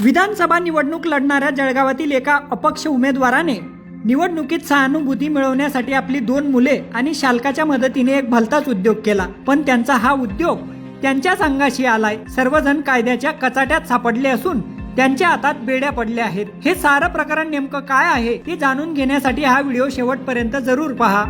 विधानसभा निवडणूक लढणाऱ्या जळगावातील एका अपक्ष उमेदवाराने निवडणुकीत सहानुभूती मिळवण्यासाठी आपली दोन मुले आणि शालकाच्या मदतीने एक भलताच उद्योग केला. पण त्यांचा हा उद्योग त्यांच्याच अंगाशी आलाय. सर्वजण कायद्याच्या कचाट्यात सापडले असून त्यांच्या हातात बेड्या पडल्या आहेत. हे सारं प्रकरण नेमकं काय आहे ते जाणून घेण्यासाठी हा व्हिडिओ शेवटपर्यंत जरूर पहा.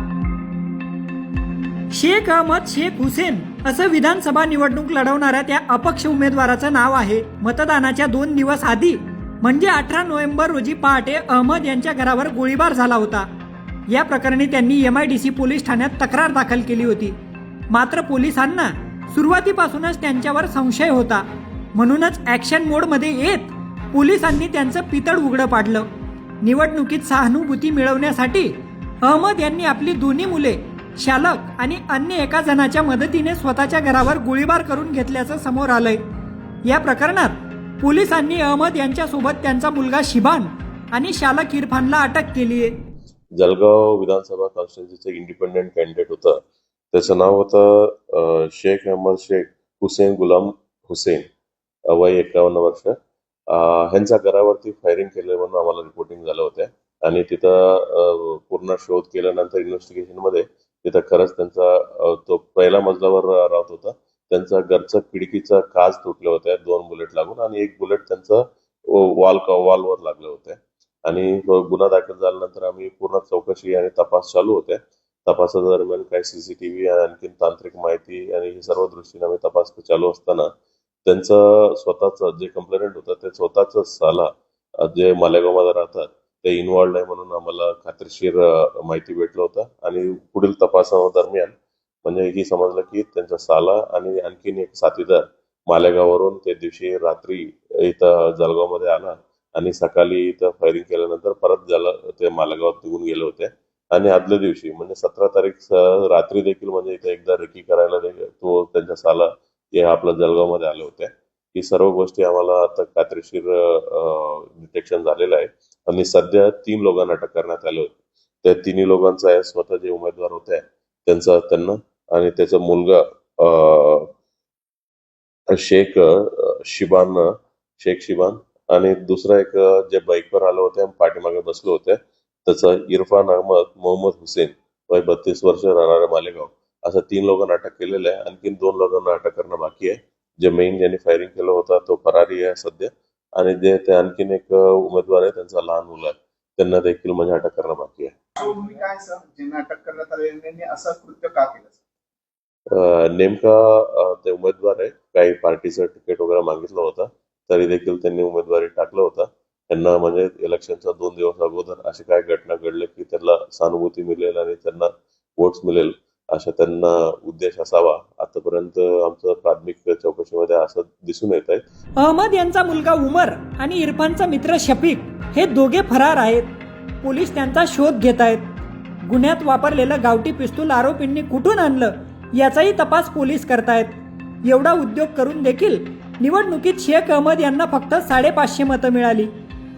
शेख अहमद शेख हुसेन असं विधानसभा निवडणूक लढवणाऱ्या त्या अपक्ष उमेदवाराचं नाव आहे. मतदानाच्या दोन दिवस आधी म्हणजे अठरा नोव्हेंबर रोजी पहाटे अहमद यांच्या घरावर गोळीबार झाला होता. या प्रकरणी त्यांनी M I D C police ठाण्यात तक्रार दाखल केली होती. मात्र पोलिसांना सुरुवातीपासूनच त्यांच्यावर संशय होता. म्हणूनच ॲक्शन मोडमध्ये येत पोलिसांनी त्यांचं पितळ उघडं पाडलं. निवडणुकीत सहानुभूती मिळवण्यासाठी अहमद यांनी आपली दोन्ही मुले शालक आणि अन्य एका जणाच्या मदतीने स्वतःच्या घरावर गोळीबार करून घेतल्याचं समोर आलंय. या प्रकरणात पोलिसांनी अहमद यांच्यासोबत त्यांचा मुलगा शिबान आणि शालक इरफानला अटक केली आहे जलगाव विधानसभा कॉन्स्टिट्युन्सीचं इंडिपेंडेंट कॅन्डिडेट होतं. त्याचं नाव होतं शेख अहमद शेख हुसेन गुलाम हुसेन वय एकावन्न वर्ष. ह्यांच्या घरावरती फायरिंग केलं म्हणून आम्हाला रिपोर्टिंग झालं होतं आणि तिथं पूर्ण शोध केल्यानंतर इन्व्हेस्टिगेशनमध्ये मध्ये तिथं खरंच त्यांचा तो पहिला मजल्यावर राहत होता. त्यांचा घरचं खिडकीचा काच तुटले होत्या दोन बुलेट लागून आणि एक बुलेट त्यांचं वॉल वॉलवर लागले होते आणि गुन्हा दाखल झाल्यानंतर आम्ही पूर्ण चौकशी आणि तपास चालू होते. तपासादरम्यान काही सीसीटीव्ही आणखी तांत्रिक माहिती आणि हे सर्व दृष्टीने आम्ही तपास चालू असताना त्यांचं स्वतःच जे कंप्लेंट होतं ते स्वतःच साला जे मालेगावमध्ये राहतात ते इन्वॉल्ड आहे म्हणून आम्हाला खात्रीशीर माहिती भेटलं होतं. आणि पुढील तपासादरम्यान म्हणजे ही समजलं की त्यांचा साला आणि आणखीन एक साथीदार मालेगाववरून त्या दिवशी रात्री इथं जळगावमध्ये आला आणि सकाळी इथं फायरिंग केल्यानंतर परत झालं ते मालेगावात निघून गेले होते. आणि आदल्या दिवशी म्हणजे सतरा तारीख रात्री देखील म्हणजे इथे एकदा रेकी करायला तो त्यांच्या साला हे आपल्या जळगावमध्ये आले होते. ही सर्व गोष्टी आम्हाला आता खात्रीशीर डिटेक्शन झालेलं आहे. आणि सध्या तीन लोकांना अटक करण्यात आले होते. त्या तिन्ही लोकांचा स्वतः जे उमेदवार होते त्यांचा त्यांना आणि त्याचा मुलगा शेख शिबान शेख शिबान आणि दुसरा एक जे बाईकवर आले होते पाठीमागे बसले होते त्याचा इरफान अहमद मोहम्मद हुसेन वय बत्तीस वर्ष राहणारे मालेगाव. असं तीन लोकांना अटक केलेलं आहे. आणखीन दोन लोकांना अटक करणं बाकी आहे. जे मेन ज्यांनी फायरिंग केलं होतं तो फरारी आहे सध्या. आणि जे ते आणखीन एक उमेदवार आहे त्यांचा लहान मुलं आहे. त्यांना देखील म्हणजे अटक करणं बाकी आहे. नेमका ते उमेदवार आहे. काही पार्टीचं तिकीट वगैरे मागितलं होतं. तरी देखील त्यांनी उमेदवारी टाकलं होतं. त्यांना म्हणजे इलेक्शनच्या दोन दिवस अगोदर अशी काय घटना घडल्या की त्यांना सहानुभूती मिळेल आणि त्यांना वोट्स मिळेल. अशा त्यांना उद्देश असावा. आतापर्यंत आमचं प्राथमिक चौकशीमध्ये असं दिसून येत आहे. अहमद यांचा मुलगा उमर आणि इरफानचा मित्र शफीक हे दोघे फरार आहेत. पोलीस त्यांचा शोध घेत आहेत. गुन्ह्यात वापरलेलं गावठी पिस्तूल आरोपींनी कुठून आणलं याचाही तपास पोलीस करतायत एवढा उद्योग करून देखील निवडणुकीत शेख अहमद यांना फक्त साडेपाचशे मतं मिळाली.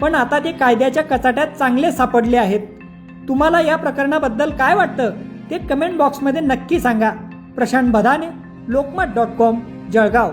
पण आता ते कायद्याच्या कचाट्यात चांगले सापडले आहेत. तुम्हाला या प्रकरणाबद्दल काय वाटतं? ते कमेंट बॉक्समध्ये नक्की सांगा. Prashant Badane Lokmat dot com Jalgaon.